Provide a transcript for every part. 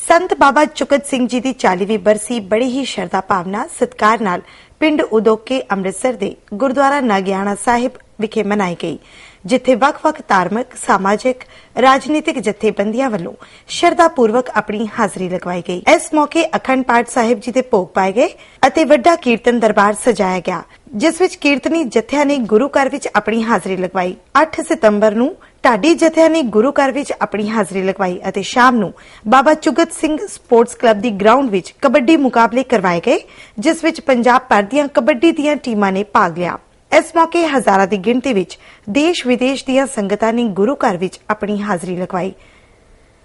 ਸੰਤ ਬਾਬਾ ਚੁਕਤ ਸਿੰਘ ਜੀ ਦੀ 40ਵੀਂ ਬਰਸੀ ਬੜੀ ਹੀ ਸ਼ਰਧਾ ਭਾਵਨਾ, ਸਤਕਾਰ ਨਾਲ ਪਿੰਡ ਉਦੋਕੇ ਅੰਮ੍ਰਿਤਸਰ ਦੇ ਗੁਰਦੁਆਰਾ ਨਾਗਿਆਣਾ ਸਾਹਿਬ ਵਿਖੇ ਮਨਾਈ ਗਈ, ਜਿੱਥੇ ਵੱਖ-ਵੱਖ ਧਾਰਮਿਕ, ਸਮਾਜਿਕ, ਰਾਜਨੀਤਿਕ ਜਥੇਬੰਦੀਆਂ ਵੱਲੋਂ ਸ਼ਰਧਾ ਪੂਰਵਕ ਆਪਣੀ ਹਾਜ਼ਰੀ ਲਗਵਾਈ ਗਈ। ਇਸ ਮੌਕੇ ਅਖੰਡ ਪਾਠ ਸਾਹਿਬ ਜੀ ਦੇ ਭੋਗ ਪਾਏ ਗਏ ਅਤੇ ਵੱਡਾ ਕੀਰਤਨ ਦਰਬਾਰ ਸਜਾਇਆ ਗਿਆ, ਜਿਸ ਵਿੱਚ ਕੀਰਤਨੀ ਜਥਿਆਂ ਨੇ ਗੁਰੂ ਘਰ ਵਿੱਚ ਆਪਣੀ ਹਾਜ਼ਰੀ ਲਗਵਾਈ। 8 ਸਤੰਬਰ ਨੂੰ ਢਾਡੀ ਜਥਿਆਂ ਨੇ ਗੁਰੂ ਘਰ ਵਿੱਚ ਆਪਣੀ ਹਾਜ਼ਰੀ ਲਗਵਾਈ ਅਤੇ ਸ਼ਾਮ ਨੂੰ ਬਾਬਾ ਚੁਗਤ ਸਿੰਘ ਸਪੋਰਟਸ ਕਲੱਬ ਦੀ ਗਰਾਊਂਡ ਵਿੱਚ ਕਬੱਡੀ ਮੁਕਾਬਲੇ ਕਰਵਾਏ ਗਏ, ਜਿਸ ਵਿੱਚ ਪੰਜਾਬ ਭਰ ਦੀਆਂ ਕਬੱਡੀ ਦੀਆਂ ਟੀਮਾਂ ਨੇ ਭਾਗ ਲਿਆ। ਇਸ ਮੌਕੇ ਹਜ਼ਾਰਾਂ ਦੀ ਗਿਣਤੀ ਵਿੱਚ ਦੇਸ਼ ਵਿਦੇਸ਼ ਦੀਆਂ ਸੰਗਤਾਂ ਨੇ ਗੁਰੂ ਘਰ ਵਿੱਚ ਆਪਣੀ ਹਾਜ਼ਰੀ ਲਗਵਾਈ।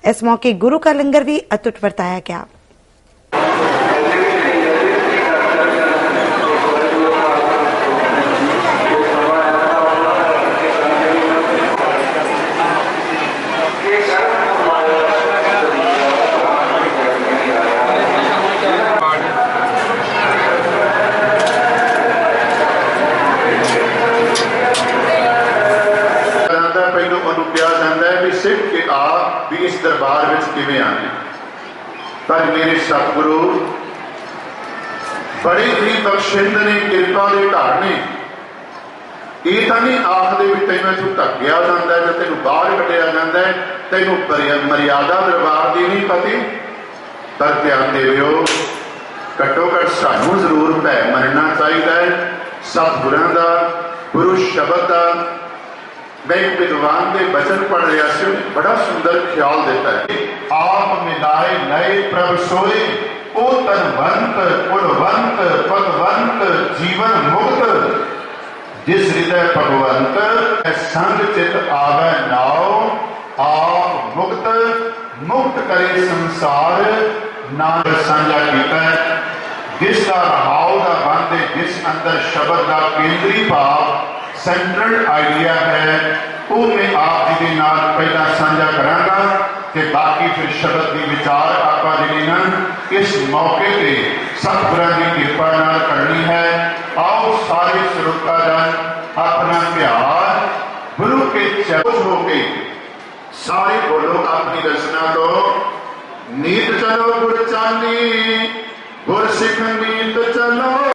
ਇਸ ਮੌਕੇ ਗੁਰੂ ਕਾ ਲੰਗਰ ਵੀ ਅਤੁੱਟ ਵਰਤਾਇਆ ਗਿਆ। ਮੇਰੇ ਸਤਿਗੁਰੂ, ਬੜੇ ਹੀ ਬਖਸ਼ਿੰਦ ਨੇ, ਕਿਰਪਾ ਦੇ ਘਰ ਨੇ। ਇਹ ਤਾਂ ਨਹੀਂ ਆਖਦੇ ਵੀ ਤੈਨੂੰ ਇੱਥੋਂ ਧੱਕਿਆ ਜਾਂਦਾ ਜਾਂ ਤੈਨੂੰ ਬਾਹਰ ਕੱਢਿਆ ਜਾਂਦਾ, ਤੈਨੂੰ ਮਰਿਆਦਾ ਦਰਬਾਰ ਦੀ ਨਹੀਂ ਪਤੀ। ਪਰ ਧਿਆਨ ਦੇਵਿਓ ਘੱਟੋ ਘੱਟ ਸਾਨੂੰ ਜ਼ਰੂਰ ਭੈ ਮੰਨਣਾ ਚਾਹੀਦਾ ਹੈ। ਸਤਿਗੁਰਾਂ ਦਾ, ਗੁਰੂ ਸ਼ਬਦ ਦਾ ਮੈਂ ਇੱਕ ਵਿਦਵਾਨ ਦੇ ਬਚਨ ਪੜ ਰਿਹਾ ਸੀ ਉਹਨੇ ਬੜਾ ਸੁੰਦਰ ਖਿਆਲ ਦਿੱਤਾ ਹੈ ਆਪ ਮਿਲਾਏ ਨਏ ਪ੍ਰਭ ਸੋਏ, ਉਹ ਤਨਵੰਤ ਕੁਲਵੰਤ ਭਗਵੰਤ, ਜੀਵਨ ਮੁਕਤ। ਜਿਸ ਹਿਰਦੈ ਭਗਵੰਤ ਸੰਗ ਚਿਤ ਆਵੈ ਨਾਉ, ਆਪ ਮੁਕਤ ਮੁਕਤ ਕਰੇ ਸੰਸਾਰ ਨਾਮ ਸਾਂਝਾ ਕੀਤਾ ਜਿਸ ਦਾ ਰਹਾਉ ਦਾ ਬੰਦ ਹੈ, ਜਿਸ ਅੰਦਰ ਸ਼ਬਦ ਦਾ ਕੇਂਦਰੀ ਭਾਵ ਸੈਂਟਰਲ ਆਈਡੀਆ ਹੈ। ਉਹ ਮੈਂ ਆਪ ਜੀ ਦੇ ਨਾਲ ਪਹਿਲਾਂ ਸਾਂਝਾ ਕਰਾਂਗਾ ਤੇ ਬਾਕੀ ਫਿਰ ਸ਼ਬਦ ਦੀ ਵਿਚਾਰ ਆਪਾਂ ਜਿਹੜੀ ਨਾ ਇਸ ਮੌਕੇ ਤੇ ਸਤਿਗੁਰਾਂ ਦੀ ਕਿਰਪਾ ਨਾਲ ਕਰਨੀ ਹੈ। ਆਓ ਸਾਰੇ ਸਰੋਤਾ ਜਨ ਆਪਣਾ ਪਿਆਰ, ਗੁਰੂ ਕੇ ਚਰਨ ਹੋ ਕੇ ਸਾਰੇ ਬੋਲੋ ਆਪਣੀ ਰਚਨਾ ਤੋਂ। ਨੀਤ ਚਲੋ ਗੁਰ ਚਾਲੀ ਗੁਰ ਸਿੱਖ ਨੀਤ ਚਲੋ ਚਲੋ।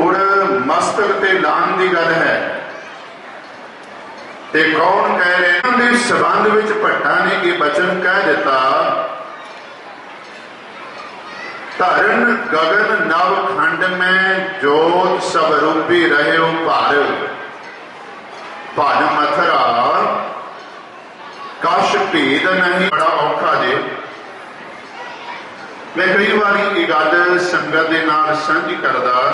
ਧੂੜ ਮਸਤਕ ਤੇ ਲਾਣ ਦੀ ਗੱਲ ਹੈ। ਤੇ ਕੌਣ ਕਹਿ ਰਿਹਾ ਦੇ ਸਬੰਧ ਵਿੱਚ ਭੱਟਾ ਨੇ ਇਹ ਬਚਨ ਕਹਿ ਦਿੱਤਾ, ਧਰਨ ਗਗਨ ਨਵ ਖੰਡ ਮੈਂ ਜੋਤ ਸਭ ਰੂਪੀ ਰਹਿਓ ਭਰ। ਭਨ ਮਥਰਾ, ਕਸ਼ ਭੇਦ ਨਹੀਂ, ਬੜਾ ਔਖਾ ਜੇ। ਮੈਂ ਕਈ ਵਾਰੀ ਇਹ ਗੱਲ ਸੰਗਤ ਦੇ ਨਾਲ ਸਾਂਝੀ ਕਰਦਾ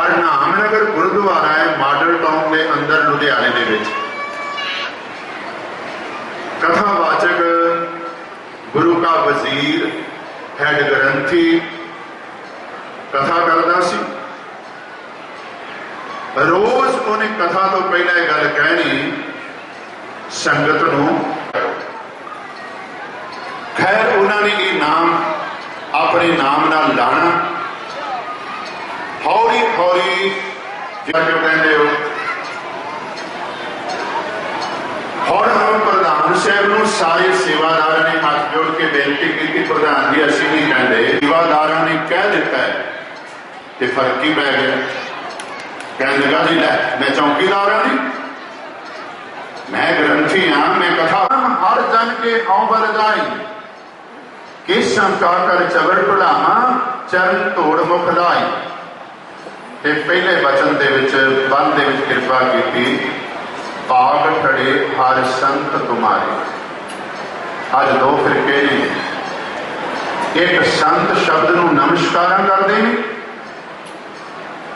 ਹਰ ਨਾਮਨਗਰ ਗੁਰਦੁਆਰਾ ਹੈ ਮਾਡਲ ਟਾਊਨ ਦੇ ਅੰਦਰ ਲੁਧਿਆਣੇ ਦੇ ਵਿੱਚ। ਕਥਾਵਾਚਕ ਗੁਰੂ ਕਾ ਵਜ਼ੀਰ, ਹੈਡ ਗ੍ਰੰਥੀ, ਕਥਾ ਕਰਦਾ ਸੀ। ਰੋਜ਼ ਉਹਨੇ ਕਥਾ ਤੋਂ ਪਹਿਲਾਂ ਇਹ ਗੱਲ ਕਹਿਣੀ, ਸੰਗਤ ਨੂੰ ਖੈਰ, ਉਹਨਾਂ ਨੇ ਇਹ ਨਾਮ ਆਪਣੇ ਨਾਮ ਨਾਲ ਲਾਣਾ। ਹੌਲੀ ਹੌਲੀ ਜਿਹੜਾ ਕਹਿੰਦੇ ਹੋ। ਹੌਰ ਹੌਰ ਪ੍ਰਧਾਨ ਸਾਹਿਬ ਨੂੰ ਸਾਰੇ ਸੇਵਾਦਾਰਾਂ ਨੇ ਹੱਥ ਜੋੜ ਕੇ ਬੇਨਤੀ ਕੀਤੀ, ਪ੍ਰਧਾਨ ਜੀ, ਅਸੀਂ ਨਹੀਂ ਕਹਿੰਦੇ। ਸੇਵਾਦਾਰਾਂ ਨੇ ਕਹਿ ਦਿੱਤਾ ਹੈ ਤੇ ਫ਼ਰਕ ਹੀ ਪੈ ਗਿਆ? ਕਹਿਣ ਲੱਗਾ, ਜੀ, ਲੈ, ਮੈਂ ਚੌਕੀਦਾਰ ਹਾਂ ਜੀ। ਮੈਂ ਗ੍ਰੰਥੀ ਹਾਂ, ਮੈਂ ਕਥਾ ਹਰ ਜਨ ਕੇ ਹਉ ਬਲ ਜਾਈ ਕਿਸ ਸ਼ੰਕਾ ਕਰ ਚਵਰ ਢੁਲਾਵਾ ਚਰਨ ਤੋੜ ਮੁਖ ਲਾਈ। ਤੇ ਪਹਿਲੇ ਵਚਨ ਦੇ ਵਿੱਚ, ਬੰਦ ਦੇ ਵਿੱਚ ਕਿਰਪਾ ਕੀਤੀ ਪਾਗ ਠੜੇ ਹਰ ਸੰਤ ਤੁਮਾਰੇ। ਅੱਜ ਦੋ ਫਿਰਕੇ ਨੇ। ਇੱਕ ਸੰਤ ਸ਼ਬਦ ਨੂੰ ਨਮਸਕਾਰਾਂ ਕਰਦੇ ਨੇ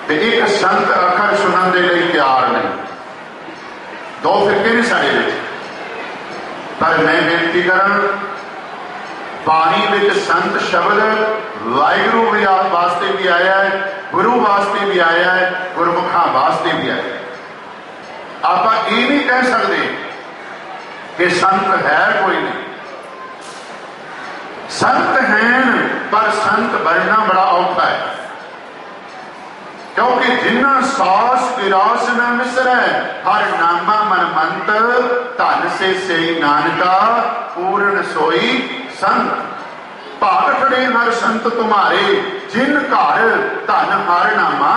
ਤੇ ਇੱਕ ਸੰਤ ਅੱਖਰ ਸੁਣਨ ਦੇ ਲਈ ਤਿਆਰ ਨਹੀਂ ਦੋ ਫਿਰਕੇ ਨੇ ਸਾਡੇ ਵਿੱਚ। ਪਰ ਮੈਂ ਬੇਨਤੀ ਕਰਾਂ ਬਾਣੀ ਵਿੱਚ ਸੰਤ ਸ਼ਬਦ ਵਾਹਿਗੁਰੂ ਵਿਆਦ ਵਾਸਤੇ ਵੀ ਆਇਆ ਹੈ, ਗੁਰੂ ਵਾਸਤੇ ਵੀ ਆਇਆ ਹੈ, ਗੁਰਮੁਖਾਂ ਵਾਸਤੇ ਵੀ ਆਇਆ ਹੈ। ਆਪਾਂ ਇਹ ਨਹੀਂ ਕਹਿ ਸਕਦੇ ਕਿ ਸੰਤ ਹੈ ਕੋਈ ਨਹੀਂ। ਸੰਤ ਹਨ, ਪਰ ਸੰਤ ਬਣਨਾ ਬੜਾ ਔਖਾ ਹੈ। ਕਿਉਂਕਿ ਜਿੰਨਾ ਸਾਸ ਵਿਰਾਸ ਨ ਮਿਸਰੈ ਹਰ ਨਾਮਾ ਮਨ ਮੰਤ ਧਨ ਸੇ ਸਈ ਨਾਨਕਾ, ਪੂਰਨ ਸੋਈ ਸੰਤ। ਭਾਗ ਠੜੇ ਹਰ ਸੰਤ ਤੁਮਾਰੇ, ਜਿਨ ਘਰ ਧਨ ਹਰ ਨਾਮਾ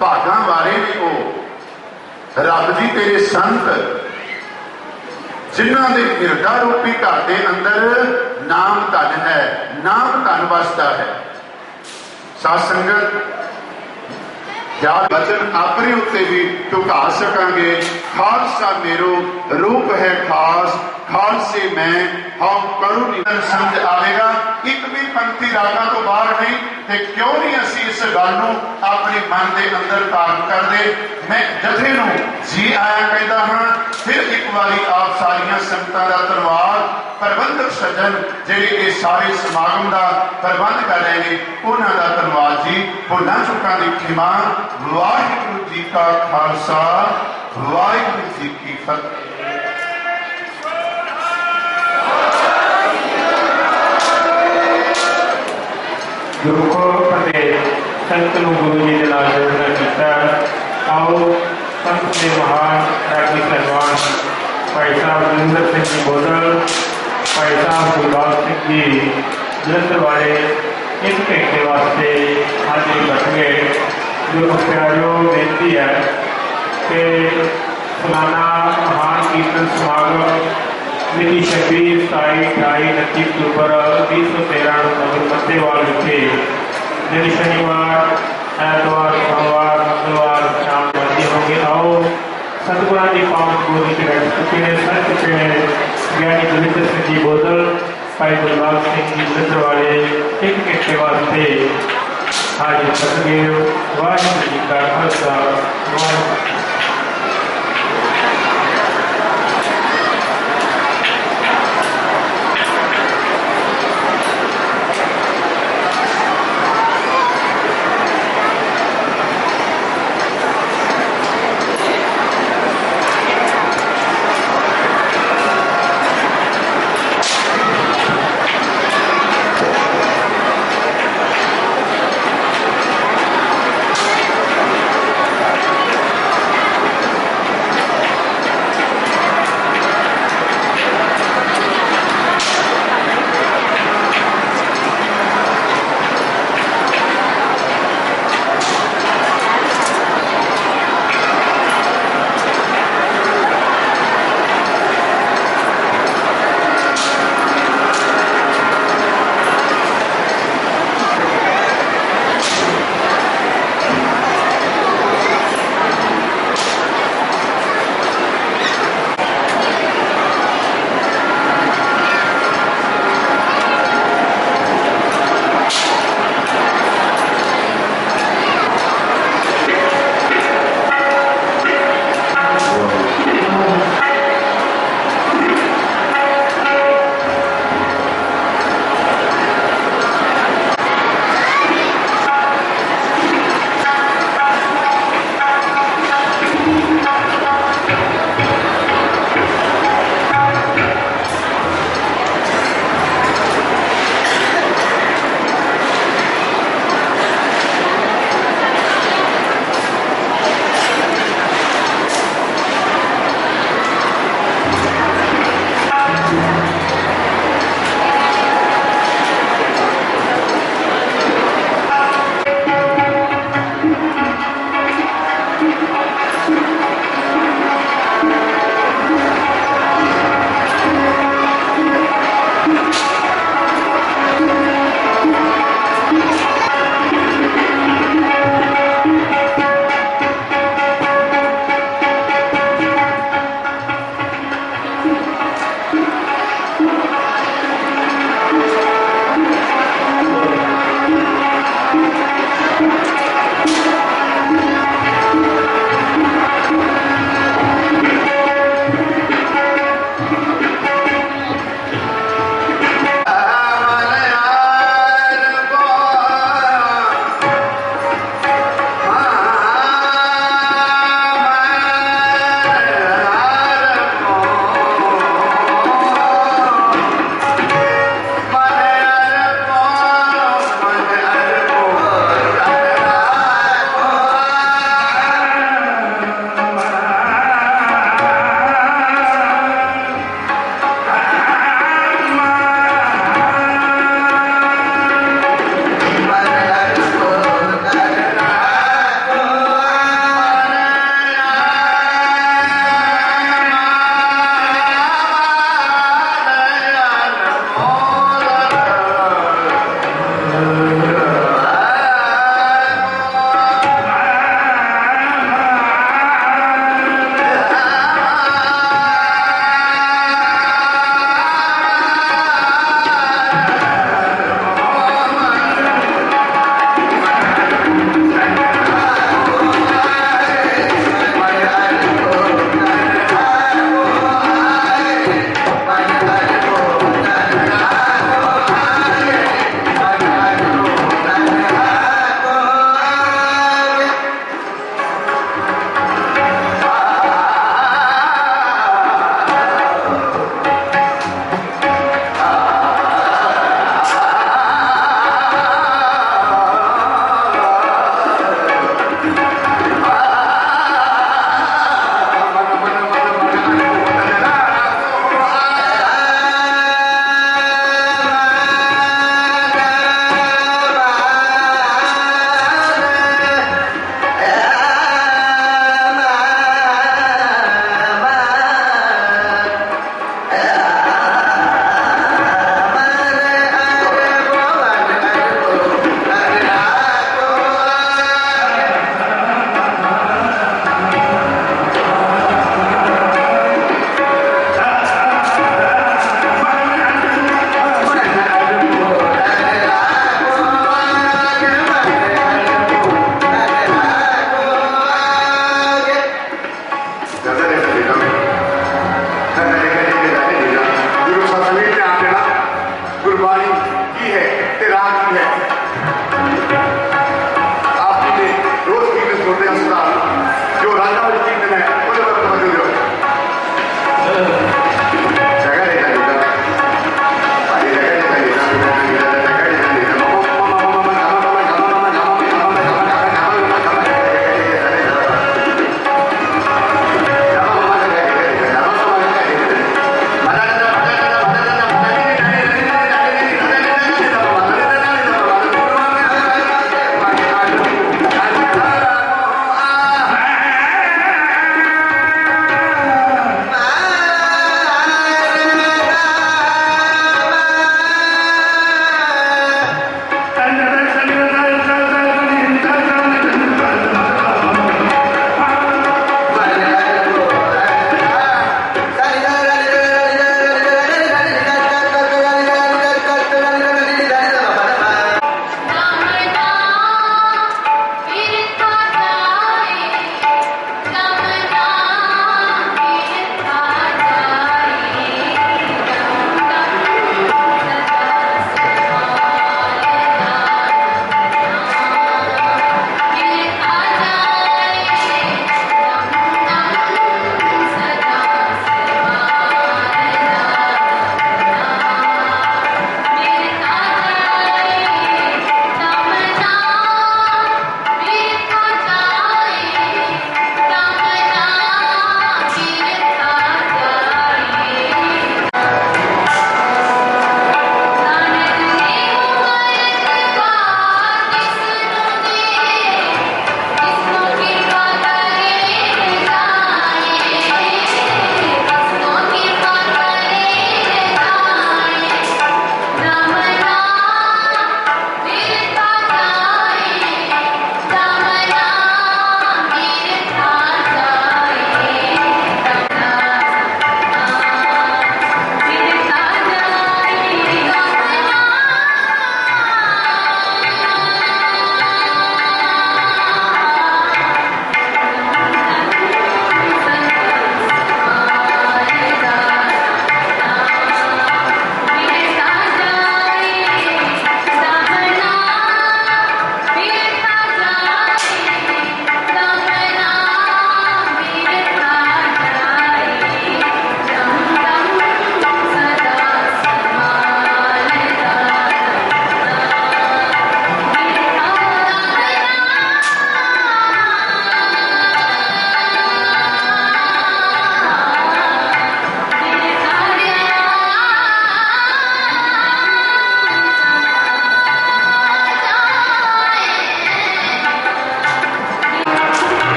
ਭਾਗਾਂ ਵਾਲੇ ਨੇ ਉਹ ਰੱਬ ਜੀ ਤੇਰੇ ਸੰਤ, ਜਿਨ੍ਹਾਂ ਦੇ ਹਿਰਦਾ ਰੂਪੀ ਘਰ ਦੇ ਅੰਦਰ ਨਾਮ ਧਨ ਹੈ, ਨਾਮ ਧਨ ਵਸਦਾ ਹੈ। ਸਾਧ ਸੰਗਤ, ਯਾਦ ਬਚਨ ਆਪਣੇ ਉੱਤੇ ਵੀ ਝੁਕਾ ਸਕਾਂਗੇ। ਖਾਲਸਾ ਮੇਰੋ, ਰੂਪ ਹੈ ਖਾਸ ਖਾਲਸੇ ਮੈਂ ਹਮ ਕਰੂ ਨਿਦਨ ਸਮਝ ਆਵੇਗਾ, ਇੱਕ ਵੀ ਪੰਕਤੀ ਰਾਗਾਂ ਤੋਂ ਬਾਹਰ ਨਹੀਂ, ਤੇ ਕਿਉਂ ਨਹੀਂ ਅਸੀਂ ਇਸ ਗੱਲ ਨੂੰ ਆਪਣੇ ਮਨ ਦੇ ਅੰਦਰ ਧਾਰਨ ਕਰਦੇ? ਮੈਂ ਜਥੇ ਨੂੰ ਜੀ ਆਇਆ ਕਹਿੰਦਾ ਹਾਂ, ਫਿਰ ਇੱਕ ਵਾਰੀ ਆਪ ਸਾਰੀਆਂ ਸੰਗਤਾਂ ਦਾ ਧੰਨਵਾਦ। ਪ੍ਰਬੰਧਕ ਸੱਜਣ ਜਿਹੜੇ ਇਹ ਸਾਰੇ ਸਮਾਗਮ ਦਾ ਪ੍ਰਬੰਧ ਕਰ ਰਹੇ ਨੇ, ਉਹਨਾਂ ਦਾ ਧੰਨਵਾਦ ਜੀ। ਭੁੱਲਾਂ ਚੁੱਕਾਂ ਦੀ ਖਿਮਾ, ਵਾਹਿਗੁਰੂ ਜੀ ਕਾ ਖਾਲਸਾ, ਵਾਹਿਗੁਰੂ ਜੀ ਕੀ ਫਤਿਹ ਗੁਰੂ ਕੋ ਫਤਿਹ ਸੰਤ ਨੂੰ ਗੁਰੂ ਜੀ ਦੇ ਨਾਲ ਜੋੜਨਾ ਕੀਤਾ ਆਓ ਸੰਤ ਦੇ ਮਹਾਨ ਰਾਗੀ ਸਹਿਬਾਨ ਭਾਈ ਸਾਹਿਬ ਜਿੰਦਰ ਸਿੰਘ ਜੀ ਬੋਦਲ ਭਾਈ ਸਾਹਿਬ ਗੁਰਬਾਜ ਸਿੰਘ ਜੀ ਜਲੰਧਰ ਵਾਲੇ ਇੱਕ ਘੰਟੇ ਵਾਸਤੇ ਹਾਜ਼ਰੀ ਰੱਖਣਗੇ ਜੋ ਪਿਆਰਿਓ ਬੇਨਤੀ ਹੈ ਕਿ ਸਾਲਾਨਾ ਮਹਾਨ ਕੀਰਤਨ ਸਮਾਗਮ ਮਿਤੀ 26 27 28 29 ਅਕਤੂਬਰ 2013 ਨੂੰ ਨਗਰ ਮੱਤੇਵਾਲ ਵਿਖੇ ਦਿਨ ਸ਼ਨੀਵਾਰ ਐਤਵਾਰ, ਸੋਮਵਾਰ, ਮੰਗਲਵਾਰ, ਸ਼ਾਮ ਵਾਦੀ ਹੋਗੇ ਆਓ। ਸਤਿਗੁਰਾਂ ਦੀ ਪਾਵਨ ਗੋਦੀ ਤੇ ਬੈਠ ਚੁੱਕੇ ਨੇ ਸਰ ਚੁੱਕੇ ਨੇ ਗਿਆਨੀ ਦਵਿੰਦਰ ਸਿੰਘ ਜੀ ਬੋਦਲ, ਭਾਈ ਗੁਰਬਾਗ ਸਿੰਘ ਜੀ ਜਲੰਧਰ ਵਾਲੇ ਇੱਕ ਘੰਟੇ ਵਾਸਤੇ ਹਾਜ਼ਰ ਕਰਨਗੇ ਵਾਹਿਗੁਰੂ ਜੀ ਕਾ ਖਾਲਸਾ, ਵਾਹਿਗੁਰੂ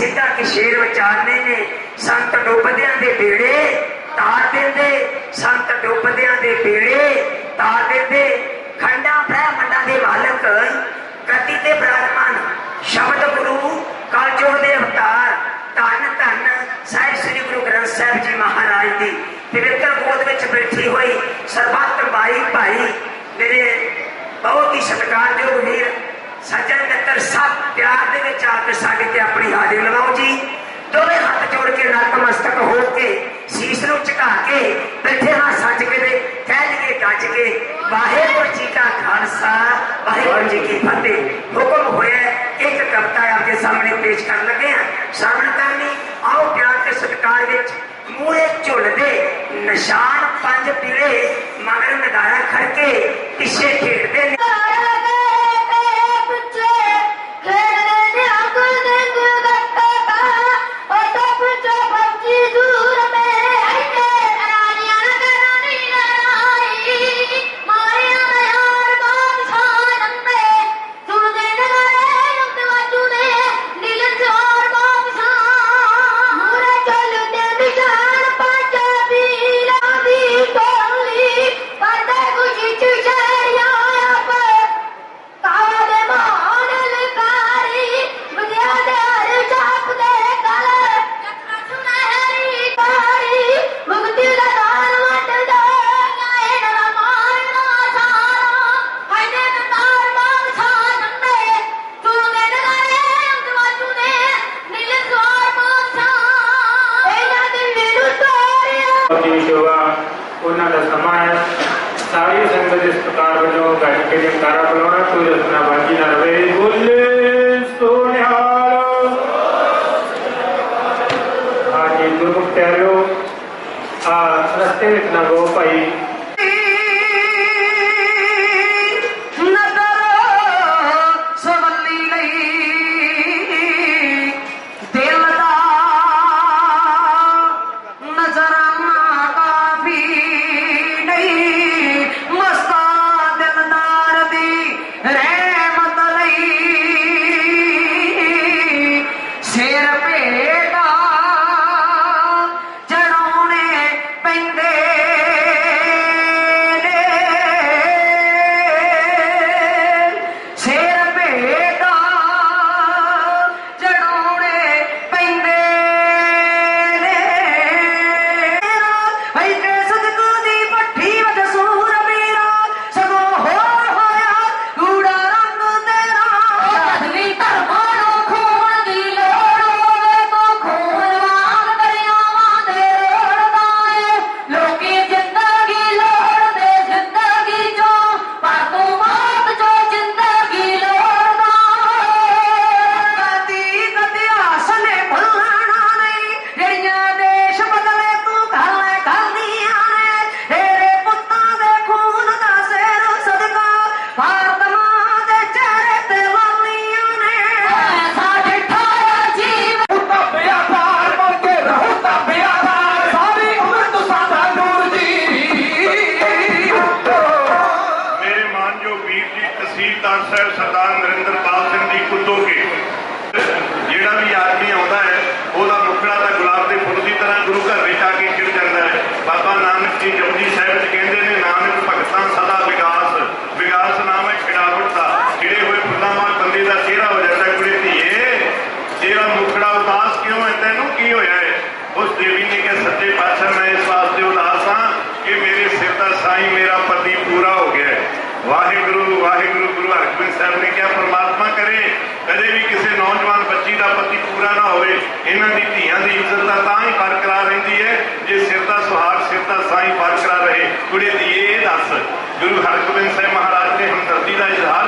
ਸਿੱਧਾ ਕਿਸ਼ੇਰ ਵਿਚਾਰਦੇ ਨੇ ਸੰਤ ਡੁੱਬਦਿਆਂ ਦੇ ਢੇੜੇ ਤਾਰ ਦਿੰਦੇ। ਸੰਤ ਡੁੱਬਦਿਆਂ ਦੇ ਢੇੜੇ ਤਾਰ ਦਿੰਦੇ। ਖੰਡਾ ਬ੍ਰਹਮੰਡਾਂ ਦੇ ਮਾਲਕ ਕਤੀ ਤੇ ਬ੍ਰਹਮਣ ਸ਼ਬਦ ਗੁਰੂ ਕਾਲਜੋੜ ਦੇ ਅਵਤਾਰ, ਧੰਨ ਧੰਨ ਸਾਹਿਬ ਸ੍ਰੀ ਗੁਰੂ ਗ੍ਰੰਥ ਸਾਹਿਬ ਜੀ ਮਹਾਰਾਜ ਦੀ। ਪਵਿੱਤਰ ਗੋਦ ਵਿੱਚ ਬੈਠੀ ਹੋਈ ਸਰਬੱਤ ਬਾਈ ਭਾਈ, ਮੇਰੇ ਬਹੁਤ ਹੀ ਸਤਿਕਾਰਯੋਗ ਵੀਰ ਸੱਜਣ ਮਿੱਤਰ ਸਭ ਪਿਆਰ ਦੇ ਵਿੱਚ ਆ ਕੇ ਸਾਡੇ ਤੇ ਆਪਣੀ ਹਾਜ਼ਰੀ ਲਵਾਓ ਜੀ। ਦੋਵੇਂ ਹੱਥ ਜੋੜ ਕੇ ਨਤਮਸਤਕ ਹੋ ਕੇ ਸੀਸ ਨੂੰ ਝੁਕਾ ਕੇ ਬੈਠੇ ਹਾਂ ਸੱਜ ਕੇ ਤੇ ਕਹਿ ਲਈਏ ਗੱਜ ਕੇ। ਵਾਹਿਗੁਰੂ ਜੀ ਕਾ ਖਾਲਸਾ, ਵਾਹਿਗੁਰੂ ਜੀ ਕੀ ਫਤਿਹ। ਹੁਕਮ ਹੋਇਆ ਇੱਕ ਕਵਿਤਾ ਆਪਕੇ ਸਾਹਮਣੇ ਪੇਸ਼ ਕਰਨ ਲੱਗੇ ਹਾਂ। ਸ਼ਰਵਣ ਕਰਨੀ ਆਓ ਪਿਆਰ ਤੇ ਸਤਿਕਾਰ ਵਿੱਚ ਮੂਹਰੇ ਝੁਲਦੇ ਨਿਸ਼ਾਨ ਪੰਜ ਪੀਲੇ ਮਗਰ ਨਗਾਰਾ ਖੜਕੇ ਪਿੱਛੇ ਖੇਡਦੇ ਨੇ। ਦੀ ਸ਼ੋਭਾ ਉਹਨਾਂ ਦਾ ਸਮਾਂ ਹੈ। ਸਾਰੀ ਸੰਗਤ ਇਸ ਪ੍ਰਕਾਰ ਵਜੋਂ ਗੱਜ ਕੇ ਜਕਾਰਾ ਬੁਲਾਉਣਾ, ਕੋਈ ਰਸਨਾ ਬਾਜੀ ਨਾ ਰਵੇ। ਬੋਲੇ ਸੋਨਿਹਾਲ। ਹਾਂਜੀ, ਗੁਰਮੁਖ ਪਿਆਰਿਓ ਆ ਰਸਤੇ ਵਿੱਚ ਨਾ ਗੋ ਭਾਈ। ਕੁੜੇ ਦੀ ਇਹ ਦੱਸ ਗੁਰੂ ਹਰਗੋਬਿੰਦ ਸਾਹਿਬ ਮਹਾਰਾਜ ਨੇ ਹਮਦਰਦੀ ਦਾ ਇਜ਼ਹਾਰ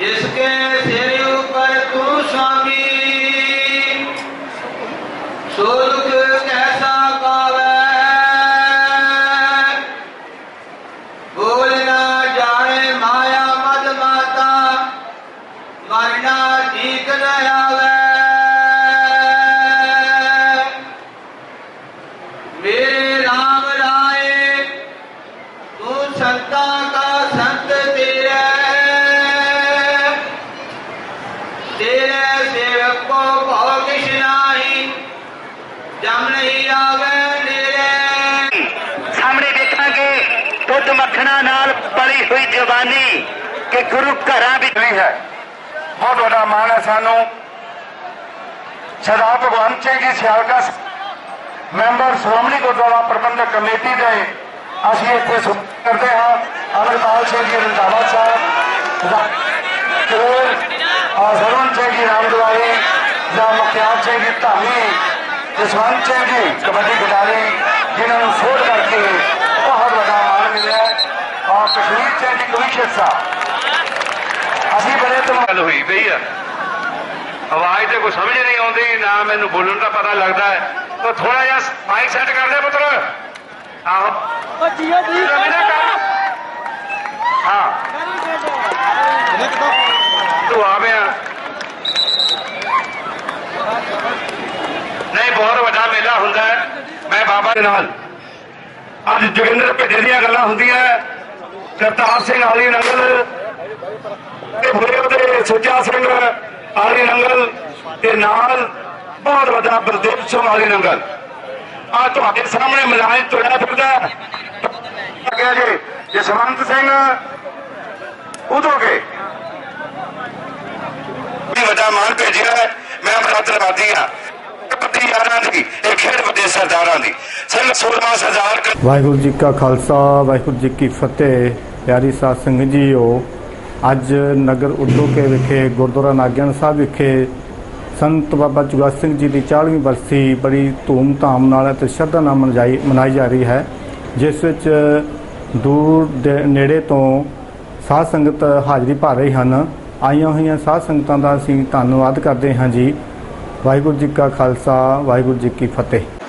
इसके से ਨਾਲ ਹੋਈ ਜਵਾਨੀ ਕਿ ਗੁਰੂ ਘਰਾਂ ਵਿੱਚ ਨਹੀਂ ਹੈ। ਬਹੁਤ ਵੱਡਾ ਮਾਣ ਹੈ ਸਾਨੂੰ। ਸਰਦਾਰ ਭਗਵੰਤ ਸਿੰਘ ਜੀ ਸਿਆਲਕਾ ਮੈਂਬਰ ਸ਼੍ਰੋਮਣੀ ਗੁਰਦੁਆਰਾ ਪ੍ਰਬੰਧਕ ਕਮੇਟੀ ਦੇ ਅਸੀਂ ਇੱਥੇ ਸੁਣ ਕਰਦੇ ਹਾਂ। ਅਮਰਪਾਲ ਸਿੰਘ ਜੀ, ਰੰਧਾਵਾ ਸਾਹਿਬ ਕਿਰੋਰ ਸਰਵਨ ਸਿੰਘ ਜੀ ਰਾਮਦਵਾਰੀ ਜਾਂ ਮੁਖਿਆਰ ਸਿੰਘ ਜੀ, ਧਾਮੀ, ਜਸਵੰਤ ਸਿੰਘ ਜੀ, ਕਬੱਡੀ ਖਿਡਾਰੀ, ਜਿਨ੍ਹਾਂ ਨੂੰ ਸੋਧ ਕਰਕੇ ਬਹੁਤ ਵੱਡਾ ਮਾਣ ਮਿਲਿਆ ਹੈ। ਔਰ ਕਸ਼ਮੀਰ ਸਿੰਘ ਜੀ ਕਮਿਸ਼ਨਰ ਸਾਹਿਬ ਅਸੀਂ ਬੜੇ ਤੋਂ ਗੱਲ ਹੋਈ ਪਈ ਆ। ਆਵਾਜ਼ ਤੇ ਕੋਈ ਸਮਝ ਨਹੀਂ ਆਉਂਦੀ ਨਾ ਮੈਨੂੰ ਬੋਲਣ ਦਾ ਪਤਾ ਲੱਗਦਾ ਹੈ। ਤਾਂ ਥੋੜਾ ਜਿਹਾ ਮਾਈਕ ਸੈੱਟ ਕਰ ਦੇ ਪੁੱਤਰ। ਆਹੋ। ਉਹ ਜੀਓ ਜੀ ਹਾਂ। ਤੂੰ ਆਵਿਆ ਨਹੀਂ ਬਹੁਤ ਵੱਡਾ ਮੇਲਾ ਹੁੰਦਾ ਹੈ। ਮੈਂ ਬਾਬਾ ਦੇ ਨਾਲ। ਅੱਜ ਜੋਗਿੰਦਰ ਭੇਜੇ ਦੀਆਂ ਗੱਲਾਂ ਹੁੰਦੀਆਂ ਕਰਤਾਰ ਸਿੰਘ ਆਲੀ ਨੰਗਲ ਤੇ ਹੋਏ ਉਹਦੇ ਸੁੱਚਾ ਸਿੰਘ ਆਲੀ ਨੰਗਲ ਤੇ ਨਾਲ ਬਹੁਤ ਵੱਡਾ ਬਲਦੇਵ ਸਿੰਘ ਆਲੀ ਨੰਗਲ। ਆ ਤੁਹਾਡੇ ਸਾਹਮਣੇ ਮਲਾਜ ਤੁਰਿਆ ਫਿਰਦਾ ਗਿਆ ਜੀ ਜਸਵੰਤ ਸਿੰਘ ਉਦੋਂ ਗਏ। ਵੀ ਵੱਡਾ ਮਾਨ ਭੇਜਿਆ ਮੈਂ ਬੜਾ ਧੰਨਵਾਦੀ ਹਾਂ ਪੱਤੀ ਦੀ, ਇਹ ਖੇਡ ਵੱਡੇ ਸਰਦਾਰਾਂ ਦੀ। ਸਿੰਘ ਸੂਰਮਾ ਸਰਦਾਰ ਵਾਹਿਗੁਰੂ ਜੀ ਕਾ ਖਾਲਸਾ, ਵਾਹਿਗੁਰੂ ਜੀ ਕੀ ਫਤਿਹ। ਪਿਆਰੀ ਸਾਧ ਸੰਗਤ ਜੀਓ, ਅੱਜ ਨਗਰ ਉਦੋਕੇ ਵਿਖੇ, ਗੁਰਦੁਆਰਾ ਨਾਗਿਆਨ ਸਾਹਿਬ ਵਿਖੇ ਸੰਤ ਬਾਬਾ ਚੁਗਾ ਸਿੰਘ ਜੀ ਦੀ 40ਵੀਂ ਬਰਸੀ ਬੜੀ ਧੂਮ-ਧਾਮ ਨਾਲ ਅਤੇ ਸ਼ਰਧਾ ਨਾਲ ਮਨਾਈ ਮਨਾਈ ਜਾ ਰਹੀ ਹੈ, ਜਿਸ ਵਿੱਚ ਦੂਰ ਦੇ ਨੇੜੇ ਤੋਂ ਸਾਧ ਸੰਗਤ ਹਾਜ਼ਰੀ ਭਰ ਰਹੀ ਹਨ। ਆਈਆਂ ਹੋਈਆਂ ਸਾਧ ਸੰਗਤਾਂ ਦਾ ਅਸੀਂ ਧੰਨਵਾਦ ਕਰਦੇ ਹਾਂ ਜੀ। ਵਾਹਿਗੁਰੂ ਜੀ ਕਾ ਖਾਲਸਾ, ਵਾਹਿਗੁਰੂ ਜੀ ਕੀ ਫਤਿਹ।